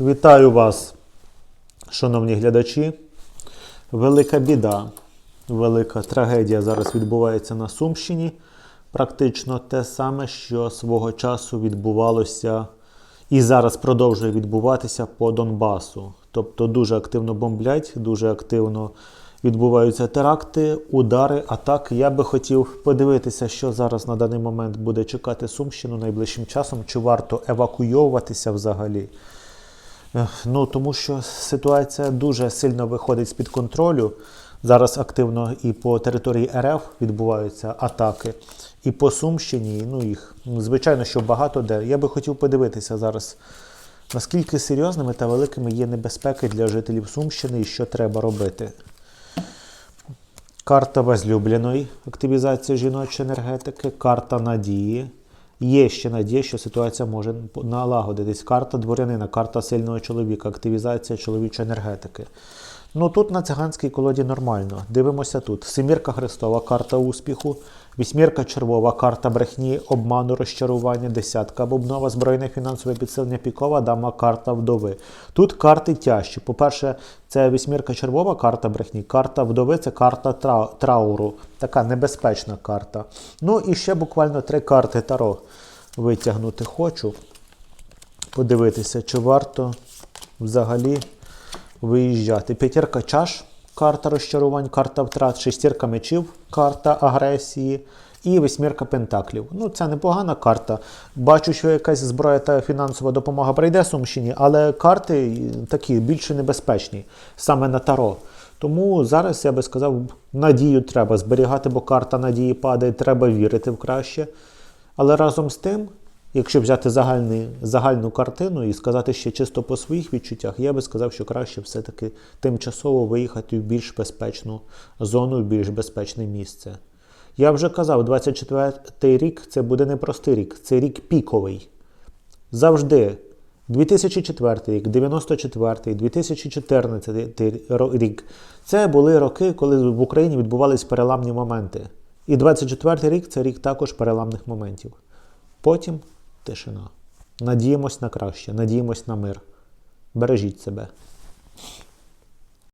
Вітаю вас, шановні глядачі. Велика біда, велика трагедія зараз відбувається на Сумщині. Практично те саме, що свого часу відбувалося і зараз продовжує відбуватися по Донбасу. Тобто дуже активно бомблять, дуже активно відбуваються теракти, удари, атаки. Я би хотів подивитися, що зараз на даний момент буде чекати Сумщину найближчим часом, чи варто евакуйовуватися взагалі. Ну, тому що ситуація дуже сильно виходить з-під контролю. Зараз активно і по території РФ відбуваються атаки, і по Сумщині, ну їх, ну, звичайно, що багато де. Я би хотів подивитися зараз, наскільки серйозними та великими є небезпеки для жителів Сумщини і що треба робити. Карта возлюбленої, активізація жіночої енергетики, карта надії. Є ще надія, що ситуація може налагодитись. Карта дворянина, карта сильного чоловіка, активізація чоловічої енергетики. Ну тут на циганській колоді нормально. Дивимося тут. Семірка Христова, карта успіху, вісьмірка червова, карта брехні, обману, розчарування, десятка бубнова, збройне фінансове підсилення пікова, дама, карта вдови. Тут карти тяжчі. По-перше, це вісьмірка червова, карта брехні, карта вдови це карта трауру. Така небезпечна карта. Ну і ще буквально три карти Таро витягнути хочу. Подивитися, чи варто взагалі виїжджати. П'ятірка чаш, карта розчарувань, карта втрат, шестірка мечів, карта агресії і восьмірка пентаклів. Ну, це непогана карта. Бачу, що якась зброя та фінансова допомога прийде Сумщині, але карти такі більше небезпечні саме на таро. Тому зараз я би сказав, надію треба зберігати, бо карта надії падає, треба вірити в краще. Але разом з тим, якщо взяти загальний, загальну картину і сказати ще чисто по своїх відчуттях, я би сказав, що краще все-таки тимчасово виїхати в більш безпечну зону, в більш безпечне місце. Я вже казав, 24-й рік це буде непростий рік, це рік піковий. Завжди. 2004 рік, 94, 2014 рік. Це були роки, коли в Україні відбувались переламні моменти. І 24 рік це рік також переламних моментів. Потім тишина. Надіємось на краще, надіємось на мир. Бережіть себе.